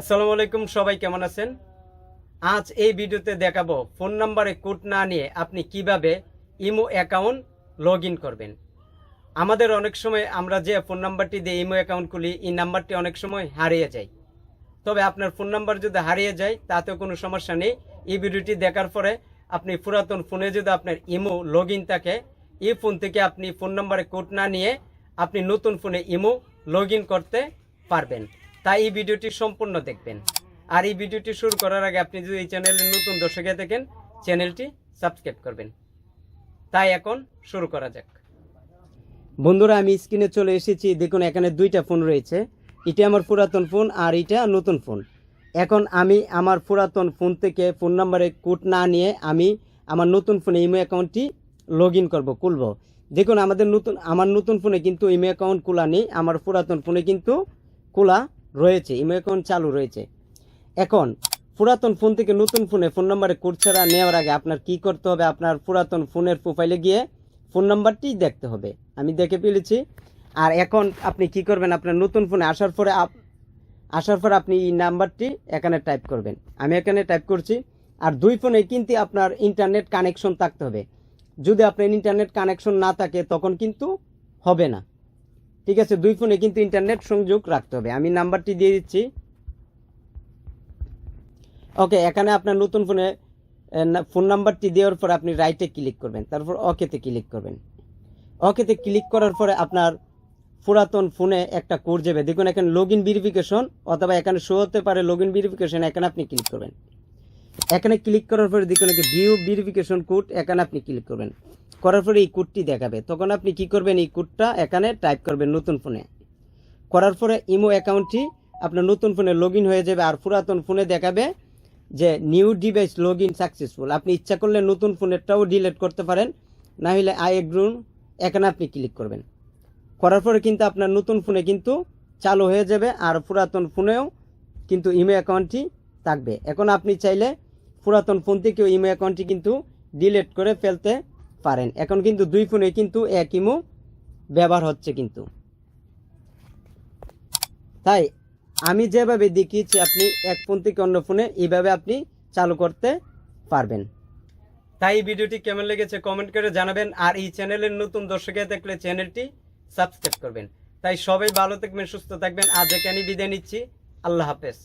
আসসালামু আলাইকুম, সবাই কেমন আছেন? আজ এই ভিডিওতে দেখাবো ফোন নাম্বারে কোড না নিয়ে আপনি কীভাবে ইমো অ্যাকাউন্ট লগ করবেন। আমাদের অনেক সময় আমরা যে ফোন নাম্বারটি দিয়ে ইমো অ্যাকাউন্ট খুলি, এই নাম্বারটি অনেক সময় হারিয়ে যায়। তবে আপনার ফোন নাম্বার যদি হারিয়ে যায়, তাতেও কোনো সমস্যা নেই। এই ভিডিওটি দেখার পরে আপনি পুরাতন ফোনে যদি আপনার ইমো লগ থাকে, এই ফোন থেকে আপনি ফোন নাম্বারে কোড না নিয়ে আপনি নতুন ফোনে ইমো লগ করতে পারবেন। তাই এই ভিডিওটি সম্পূর্ণ দেখবেন। আর এই ভিডিওটি শুরু করার আগে আপনি যদি এই চ্যানেলের নতুন দর্শকে দেখেন চ্যানেলটি সাবস্ক্রাইব করবেন। তাই এখন শুরু করা যাক। বন্ধুরা, আমি স্ক্রিনে চলে এসেছি। দেখুন, এখানে দুইটা ফোন রয়েছে। এটা আমার পুরাতন ফোন আর এটা নতুন ফোন। এখন আমি আমার পুরাতন ফোন থেকে ফোন নাম্বারে কোড না নিয়ে আমি আমার নতুন ফোনে ইমো অ্যাকাউন্টটি লগ ইন করব, খুলবো। দেখুন, আমাদের নতুন, আমার নতুন ফোনে কিন্তু ইমো অ্যাকাউন্ট খোলা নেই, আমার পুরাতন ফোনে কিন্তু খোলা রয়েছে, ইমো অ্যাকাউন্ট চালু রয়েছে। এখন, পুরাতন ফোন থেকে নতুন ফোনে ফোন নাম্বারে কোড ছাড়া নেওয়ার আগে আপনার কি করতে হবে? আপনার পুরাতন ফোনের প্রোফাইলে গিয়ে ফোন নাম্বারটি দেখতে হবে। আমি দেখে ফেলেছি। আর এখন আপনি কি করবেন? আপনার নতুন ফোনে আসার পরে আসার পর আপনি এই নাম্বারটি এখানে টাইপ করবেন। আমি এখানে টাইপ করছি। আর দুই ফোনে কিন্তু আপনার ইন্টারনেট কানেকশন থাকতে হবে। যদি আপনার ইন্টারনেট কানেকশন না থাকে, তখন কিন্তু হবে না। ঠিক আছে, দুই ফোনে কিন্তু ইন্টারনেট সংযোগ রাখতে হবে। আমি নাম্বারটি দিয়ে দিচ্ছি। ওকে এখানে আপনার নতুন ফোনে ফোন নাম্বারটি দেওয়ার পর আপনি রাইটে ক্লিক করবেন। তারপর ওকেতে ক্লিক করবেন। ওকেতে ক্লিক করার পরে আপনার পুরাতন ফোনে একটা কোড যাবে। দেখুন, এখানে লগ ইন ভেরিফিকেশন অথবা এখানে শো হতে পারে লগ ইন ভেরিফিকেশন এখানে আপনি ক্লিক করবেন। এখানে ক্লিক করার পরে দেখুন এখানে ভিউ ভেরিফিকেশন কোড এখানে আপনি ক্লিক করবেন। করার পরে এই কোডটি দেখাবে। তখন আপনি কি করবেন? এই কোডটা এখানে টাইপ করবেন নতুন ফোনে করার পরে ইমো অ্যাকাউন্টটি আপনার নতুন ফোনে লগ হয়ে যাবে আর পুরাতন ফোনে দেখাবে যে new device log in successful আপনি ইচ্ছা করলে নতুন ফোনেরটাও ডিলেট করতে পারেন। না হলে আই এগ্রুন এখানে আপনি ক্লিক করবেন। করার পরে কিন্তু আপনার নতুন ফোনে কিন্তু চালু হয়ে যাবে আর পুরাতন ফোনেও কিন্তু ইমো অ্যাকাউন্টটি থাকবে। এখন আপনি চাইলে পুরাতন ফোন থেকেও ইমো অ্যাকাউন্টটি কিন্তু ডিলিট করে ফেলতে পারেন। এখন কিন্তু দুই ফোনে কিন্তু এক ইমো ব্যবহার হচ্ছে কিন্তু। তাই আমি যেভাবে দেখিয়েছি, আপনি এক ফোন থেকে অন্য ফোনে এইভাবে আপনি চালু করতে পারবেন। তাই ভিডিওটি কেমন লেগেছে কমেন্ট করে জানাবেন আর এই চ্যানেলের নতুন দর্শকে দেখলে চ্যানেলটি সাবস্ক্রাইব করবেন। তাই সবাই ভালো থাকবেন, সুস্থ থাকবেন। আজ এখানে বিদায় নিচ্ছি। আল্লাহ হাফেজ।